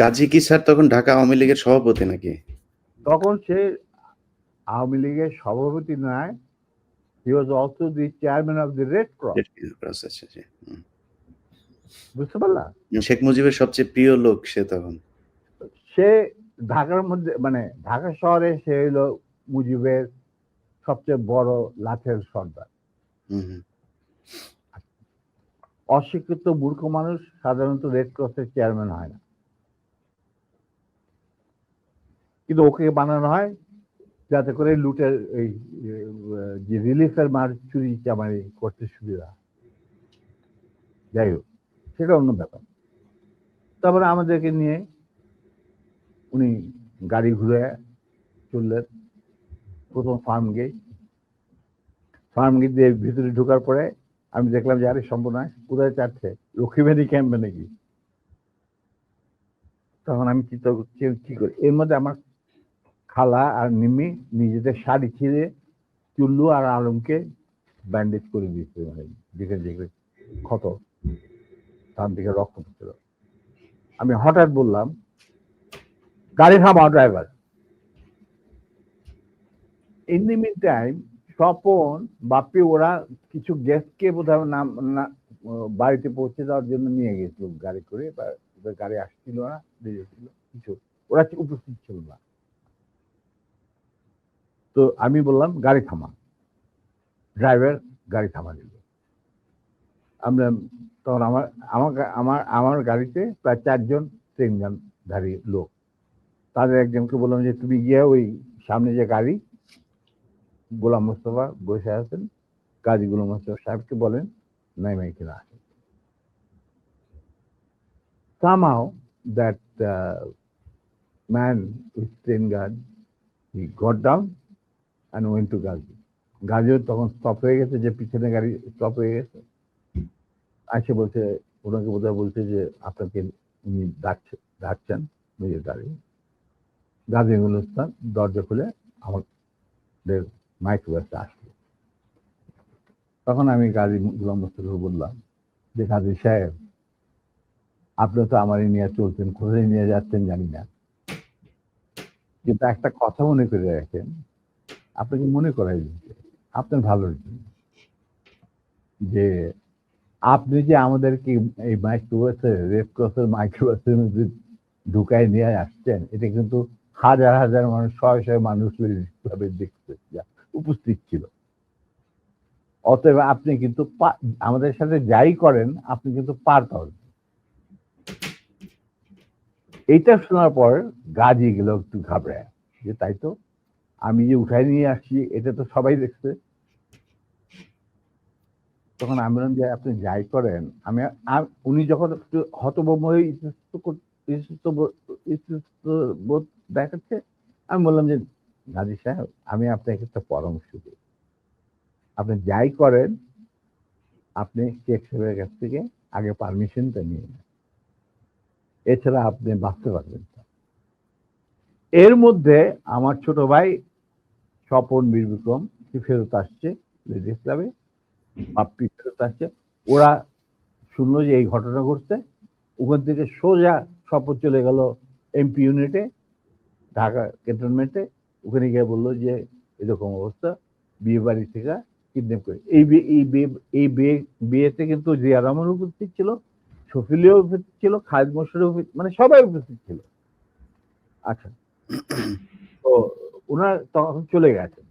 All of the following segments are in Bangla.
কাজী কি স্যার তখন ঢাকা আওয়ামী লীগের সভাপতি নাকি? তখন সে আওয়ামী লীগের সভাপতি নয় he was also the chairman of the Red Cross. বুঝতে পারলা? শেখ মুজিবের সবচেয়ে প্রিয় লোক সে তখন? সে ঢাকার মধ্যে মানে ঢাকা শহরে সে হলো মুজিবের সবচেয়ে বড় লাঠের সর্দার। অশিক্ষিত মূর্খ মানুষ সাধারণত রেড ক্রসের চেয়ারম্যান হয় না। কিন্তু ওকে বানানো হয় যাতে করে লুটের এই যে রিলিফের মার চুরি চামারি করতে সুবিধা যাই হোক, সেটা অন্য ব্যাপার। তারপরে আমাদেরকে নিয়ে উনি গাড়ি ঘুরে চললেন প্রথম ফার্ম গেট। ফার্ম গেট দিয়ে ভিতরে ঢোকার পরে আমি দেখলাম যে, আরে সম্পূর্ণ কোথায় চাচ্ছে লক্ষ্মীবাড়ি ক্যাম্পে নাকি? তখন আমি চিন্তা করছি, কি করি? এর মধ্যে আমার খালা আর নিমি নিজেদের শাড়ি ছিঁড়ে চুল্লু আর আলমকে ব্যান্ডেজ করে দিয়েছে মানে দিকে দিকে ক্ষত, তার দিকে রক্ত পড়ছিল। আমি হঠাৎ বললাম, গাড়ি থামাও driver in the mean time Swapan Bapi ওরা কিছু গেস্টকে বোধহয় নাম, না- বাড়িতে পৌঁছে দেওয়ার জন্য নিয়ে গেছিল। গাড়ি করে বা গাড়ি আসছিল না ছিল কিছু, ওরা উপস্থিত ছিল না। তো আমি বললাম গাড়ি থামা। ড্রাইভার গাড়ি থামা দিল। আমরা তখন আমার গা- আমার আমার গাড়িতে প্রায় চারজন তিনজন ধারী লোক। তাদের একজনকে বললাম যে তুমি গিয়ে ওই সামনে যে গাড়ি গোলাম মোস্তফা বসে আছেন কাজী গোলাম মোস্তফা সাহেবকে বলেন নাই মাই কিনা আসে somehow that uh, man with train guard he down and went to Gazi. গাজিও তখন স্টপ হয়ে গেছে, যে পিছনে গাড়ি স্টপ হয়ে গেছে। আসে বলছে, ওনাকে বোধহয় বলছে যে, আপনাকে উনি ডাকছে, ডাকছেন নিজের গাড়ি। গাজী গুলস্তান দরজা খুলে আমাদের মাইক্রোবাসে আসলো। তখন আমি গাজী গুলাম মোস্তফাকে বললাম যে, গাজী সাহেব, আপনি তো আমারই নিয়ে চলছেন, কোথায় নিয়ে যাচ্ছেন জানি না। কিন্তু একটা কথা মনে করে রাখেন আপনাকে মনে করাই দিচ্ছে আপনার ভালোর জন্য যে আপনি যে আমাদেরকে এই মাইক্রোবাসে রেড ক্রসের মাইক্রোবাসের মধ্যে ঢুকায় নিয়ে আসছেন, এটা কিন্তু হাজার হাজার মানুষ, শয়ে শয়ে মানুষ ভাবে দেখতে উপস্থিত ছিল। অতএব আপনি কিন্তু আমাদের সাথে যাই করেন, আপনি কিন্তু পার পাবেন। এইটা শোনার পর গাজি গেল একটু ঘাবড়ায় যে তাই তো আমি যে উঠাই নিয়ে আসছি, এটা তো সবাই দেখছে। তখন আমি বললাম যে, আপনি যাই করেন। আমি উনি যখন একটু হতভম্ব হয়ে বোধ- দেখাচ্ছে, আমি বললাম যে, গাজী সাহেব, আমি আপনাকে একটা পরামর্শ দিই। আপনি যাই করেন, আপনি শেখ সাহেবের কাছ থেকে আগে পারমিশনটা নিয়ে নেন। এছাড়া আপনি বাঁচতে পারবেন এর মধ্যে আমার ছোট ভাই স্বপন বীর বিক্রম, সে ফেরত আসছে লেডিস ক্লাবে, বাপ্পি ফেরত আসছে। ওরা শুনলো যে এই ঘটনা ঘটছে, ওখান থেকে সোজা স্বপন চলে গেল এমপি ইউনিটে ঢাকা ক্যান্টনমেন্টে ওখানে গিয়ে বলল যে, এরকম অবস্থা, বিয়ে বাড়ি থেকে কিডন্যাপ করে। এই বিয়ে এই বিয়ে এই বিয়ে, বিয়েতে কিন্তু জিয়া রহমান উপস্থিত ছিল, শফিলিও উপস্থিত ছিল, খালেদ মোশারফ মানে সবাই উপস্থিত ছিল। আচ্ছা। তো ওনার তখন চলে গেছেন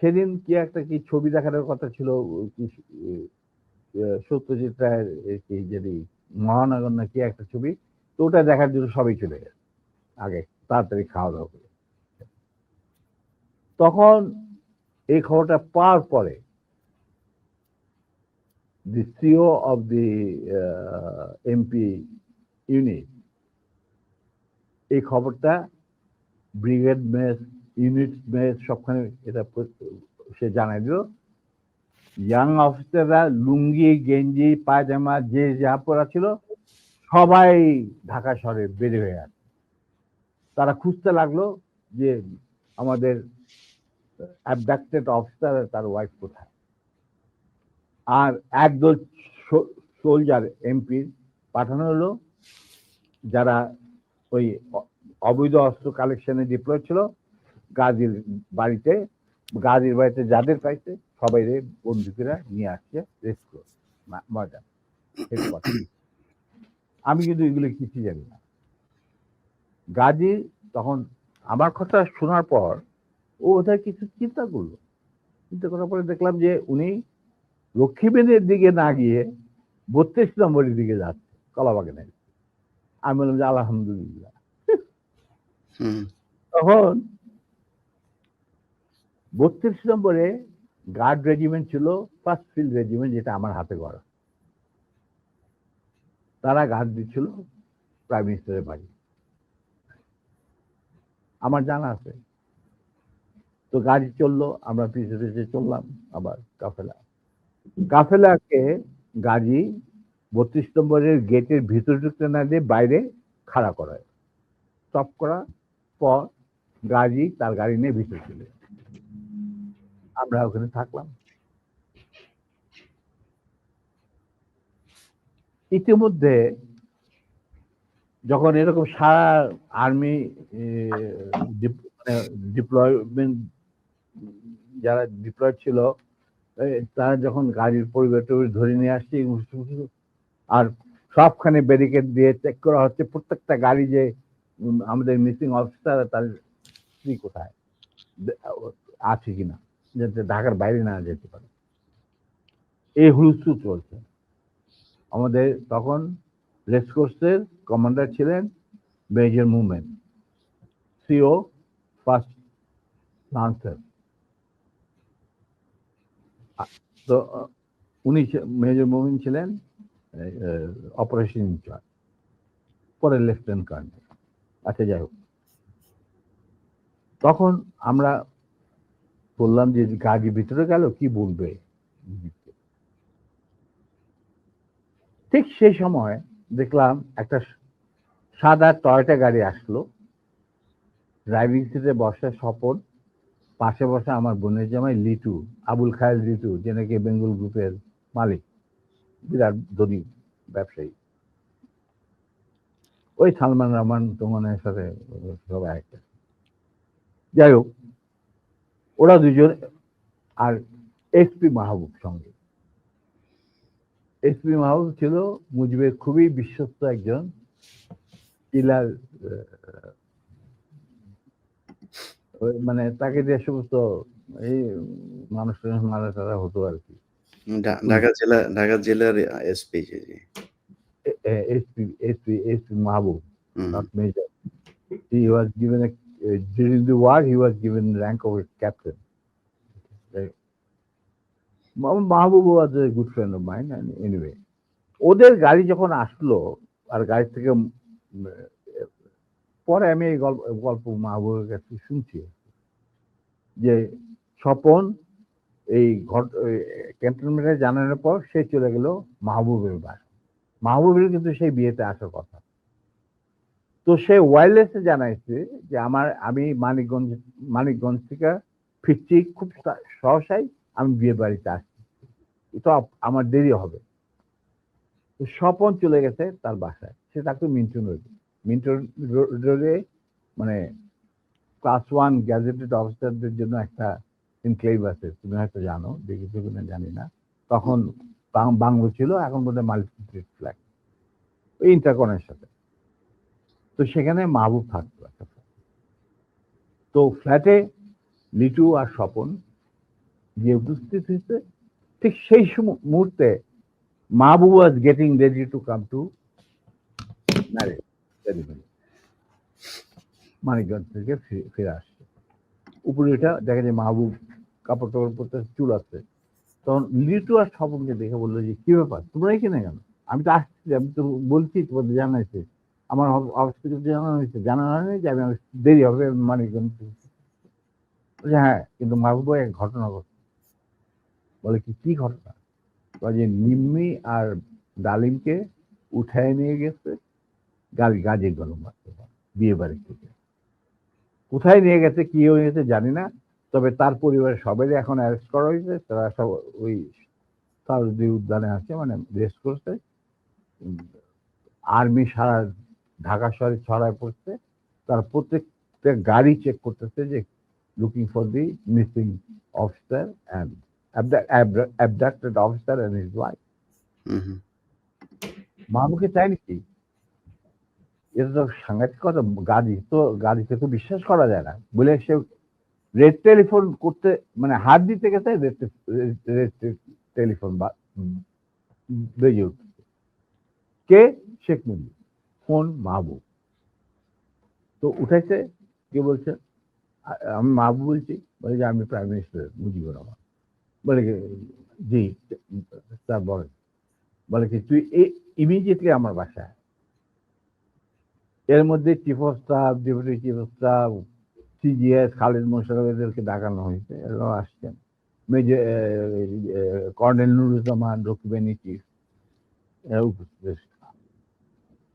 সেদিন কি একটা কি ছবি দেখানোর কথা ছিল সত্যজিৎ রায়ের কি যদি মহানগর না কি একটা ছবি তো ওটা দেখার জন্য সবাই চলে গেছে। আগে তাড়াতাড়ি খাওয়া দাওয়া করে। তখন এই খবরটা পাওয়ার পরে CEO of the uh, MP unit এই খবরটা ব্রিগেড মেস, ইউনিট মেস, সবখানে এটা সে জানাই দিল। ইয়াং অফিসাররা লুঙ্গি, গেঞ্জি, পায়জামা, যে যা পরা ছিল, সবাই ঢাকা শহরে বেড়ে হয়ে আছে তারা খুঁজতে লাগল যে আমাদের অ্যাবডাক্টেড অফিসার তার ওয়াইফ কোথায়। আর একদল সোলজার এমপির পাঠানো হলো, যারা ওই অবৈধ অস্ত্র কালেকশনে ডিপ্লয় ছিল। গাজীর বাড়িতে গাজীর বাড়িতে যাদের পাইছে, সবাই বন্দুকেরা নিয়ে আসছে রেস্ট মজা আমি কিন্তু এগুলো কিছু জানি না। গাজী তখন আমার কথা শোনার পর ও ওদের কিছু চিন্তা করল। চিন্তা করার পরে দেখলাম যে উনি লক্ষ্মীবেনের দিকে না গিয়ে বত্রিশ নম্বরের দিকে যাচ্ছে, কলাবাগানের। আমি বললাম যে আলহামদুলিল্লাহ। হুম তখন বত্রিশ নম্বরে গার্ড রেজিমেন্ট ছিল ফার্স্ট ফিল্ড রেজিমেন্ট যেটা আমার হাতে করা তারা গার্ড দিচ্ছিল প্রাইম মিনিস্টারের বাড়ি। আমার জানা আছে। তো গাড়ি চলল, আমরা পিছিয়ে পিছিয়ে চললাম আবার কাফেলা। কাফেলাকে গাড়ি বত্রিশ নম্বরের গেটের ভিতরে ঢুকতে না দিয়ে বাইরে খাড়া করায় স্টপ করা পর গাড়ি তার গাড়ি নিয়ে ভিতরে চলে আমরা ওখানে থাকলাম। ইতিমধ্যে যখন এরকম সারা আর্মি ডিপ্লয়মেন্ট যারা ডিপ্লয় ছিল তারা যখন গাড়ির পরিবার ধরে নিয়ে আসছে আর সবখানে ব্যারিকেড দিয়ে চেক করা হচ্ছে, প্রত্যেকটা গাড়ি যে আমাদের মিসিং অফিসার তার স্ত্রী কোথায়? আছে কিনা? যাতে ঢাকার বাইরে না যেতে পারে। এই হুলস্থুল চলছে। আমাদের তখন রেসকোর্সের কমান্ডার ছিলেন major movement CO first lancer তো উনি মেজর মুভমেন্ট ছিলেন অপারেশন ইনচার্জ পরে লেফটেন্যান্ট কর্নেল আচ্ছা যাই হোক। তখন আমরা বললাম যে গাড়ি ভিতরে গেল? কি বলবে? ঠিক সেই সময় দেখলাম একটা সাদা টয়টা গাড়ি আসলো। ড্রাইভিং সিটে বসা স্বপন, পাশে বসা আমার বোনের জামাই লিটু, আবুল খায়ের লিটু, যে নাকি বেঙ্গল গ্রুপের মালিক, বিরাট ধনী ব্যবসায়ী। ওই সালমান রহমান তোমানের সাথে সবাই একটা যাই হোক, ওরা দুজন আর এসপি মাহবুব সঙ্গে। এসপি মাহবুব ছিল মুজিবের খুবই বিশ্বস্ত একজন কিলার মানে তাকে যে সমস্ত এই মানুষ মারা টারা হতো আর কি। ঢাকা জেলা, ঢাকা জেলার SP SP SP SP Mahbub hmm, not major. He was given a uh, during the war. He was given rank of a captain. Right. Mahbub was a good friend of mine, and anyway, ওদের গাড়ি যখন আসলো আর গাড়ি থেকে পরে আমি এই গল্প গল্প মাহবুবের কাছে শুনছি যে স্বপন এই ক্যান্টনমেন্টে জানানোর পর সে চলে গেল মাহবুবের বাসা মাহবুবের কিন্তু সেই বিয়েতে আসার কথা। তো সে ওয়্যারলেসে জানাইছে যে আমার, আমি মানিকগঞ্জ মানিকগঞ্জ থেকে ফিরছি, খুব সহসাই আমি বিয়ে বাড়িতে আসছি। আপ- আমার দেরি হবে। তো স্বপন চলে গেছে তার বাসায়। সে থাকতো মিন্টন রোডে। মিন্টন রোডে মানে ক্লাস ওয়ান গ্যাজেটেড অফিসারদের জন্য একটা ইনক্লেভ আছে। তুমি হয়তো জানো, দেখেছ কিনা জানি না। তখন বাংলো ছিল, এখন বোধহয় মাল্টি ফ্ল্যাট ওই ইন্টারকনের সাথে। তো সেখানে মাহবুব থাকতো একটা তো ফ্ল্যাটে লিটু আর স্বপন গিয়ে উপস্থিত হয়েছে। ঠিক সেই মুহূর্তে Mahbub was getting ready to come to marriage Manikganj থেকে ফিরে আসছে। উপরে এটা দেখা যায় মাহবুব কাপড় টাপড় পরতে চুল আছে। তখন লিটু আর স্বপনকে দেখে বলল যে কি ব্যাপার? তোমরা এখানে কেন? আমি তো আসছি আমি তো বলছি তোমাদের জানাইছি আমার থেকে জানানো হয়েছে। জানানো হয়নি যে আমি দেরি হবে বলছে, হ্যাঁ কিন্তু মাহবুব এক ঘটনা ঘটছে। বলে কি কি ঘটনা? যে নিম্মি আর ডালিমকে উঠায় নিয়ে গেছে গাড়ি গাজীর গরম বিয়ে বাড়ি থেকে। কোথায় নিয়ে গেছে কি হয়ে গেছে জানি না তবে তার পরিবারের সবাই এখন অ্যারেস্ট করা হয়েছে। তারা সব ওই সাউদি উদ্যানে আছে মানে রেস্ট করছে। আর্মি সারা ঢাকা শহরে ছড়ায় পড়ছে। তার প্রত্যেকটা গাড়ি চেক করতেছে যে looking for the missing officer and abducted officer and his wife. মামুকে চাইনি কি? এটা তো সাংঘাতিক কথা গাড়ি তো গাড়িতে তো বিশ্বাস করা যায় না। বলে সে রেড টেলিফোন করতে মানে হাত দিতে গেছে রেড টেলিফোন বা বেজে উঠছে। কে? শেখ মুজিব। ফোন মাহবুব। তো উঠেছে, কে বলছে? আমি মাহবুব বলছি, বলে যে আমি প্রাইম মিনিস্টার মুজিবুর রহমান। বলে জি স্যার বলেন বলে কি তুই ইমিডিয়েটলি আমার বাসায় এর মধ্যে chief of staff deputy chief of staff CGS Khalid Musharraf এদেরকে ডাকানো হয়েছে এরাও আসছেন। মেজর কর্নেল নুরুজ্জামান রকিবানি চিফ এরা উপস্থিত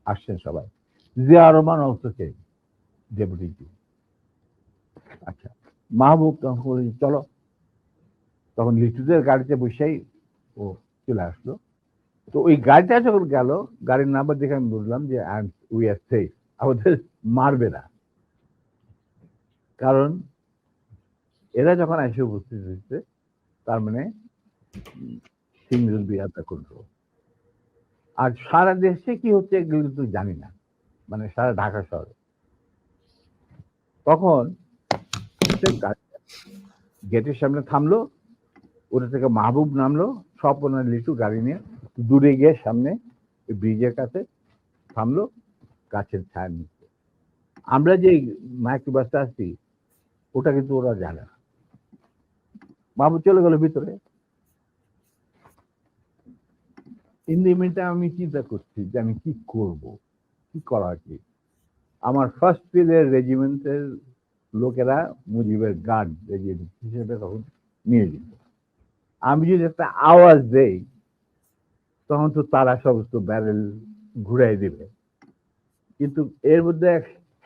আসছেন সবাই। জিয়া রহমান অলসো কে ডেপুটি চিফ আচ্ছা মাহবুব তখন বলল, চলো। তখন লিটুদের গাড়িতে বসেই ও চলে আসলো। তো ওই গাড়িটা যখন গেল গাড়ির নাম্বার দেখে আমি বুঝলাম যে উই আর সেফ আমাদের মারবে না। কারণ এরা যখন এসে উপস্থিত হয়েছে, তার মানে সিঙ্গল বি আপ কন্ট্রোল আর সারা দেশে কি হচ্ছে এগুলো জানি না মানে সারা ঢাকা শহরে। তখন গেটের সামনে থামলো ওটা থেকে মাহবুব নামলো, সব ওনার লিটু গাড়ি নিয়ে দূরে গিয়ে সামনে ব্রিজের কাছে থামলো, গাছের ছায়া নিচ্ছে আমরা যে মাইক্রো বাসটা আসছি ওটা কিন্তু ওরা জানে না। বাবু চলে গেল ভিতরে। ইন দি মিনটা আমি চিন্তা করছি যে আমি কি করব, কি করা কি আমার ফার্স্ট ফিলের রেজিমেন্টের লোকেরা মুজিবের গার্ড রেজিমেন্ট হিসেবে তখন নিয়ে যেত আমি যদি একটা আওয়াজ দেই, তখন তো তারা সমস্ত ব্যারেল ঘুরাই দিবে। কিন্তু এর মধ্যে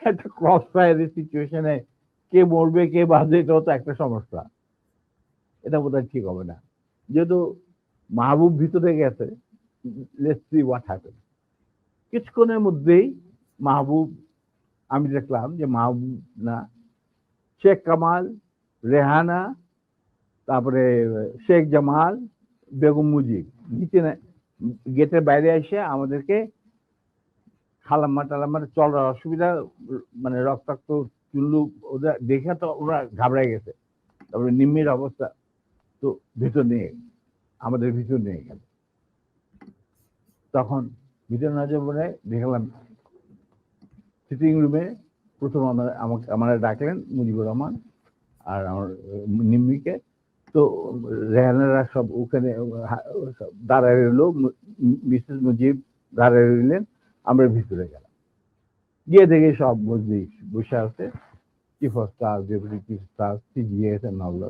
একটা ক্রস ফায়ারের সিচুয়েশনে কে মরবে, কে বাঁধবে এটাও তো একটা সমস্যা। এটা বোধ ঠিক হবে না। যেহেতু মাহবুব ভিতরে গেছে লেটস সি হোয়াট হ্যাপেন কিছুক্ষণের মধ্যেই মাহবুব, আমি দেখলাম যে মাহবুব না, শেখ কামাল, রেহানা, তারপরে শেখ জামাল, বেগম মুজিব, নিচে গেটের বাইরে এসে আমাদেরকে খালাম্মা টালাম্মা চলার অসুবিধা মানে রক্তাক্ত চুল্লু ওদের দেখে তো ওরা ঘাবড়ায় গেছে। তারপরে নিম্মির অবস্থা তো ভিতর নিয়ে আমাদের ভিতর নিয়ে গেল তখন ভিতর না যাব দেখলাম সিটিং রুমে প্রথম আমার, আমাকে, আমার ডাকলেন মুজিবুর রহমান আর আমার নিম্মিকে। তো রেহানারা সব ওখানে দাঁড়ায় রইল মিসেস মুজিব দাঁড়ায় রইলেন। আমরা ভিতরে গেলাম। গিয়ে দেখি সব মজলিস বসে আছে chief of staff deputy chief staff and all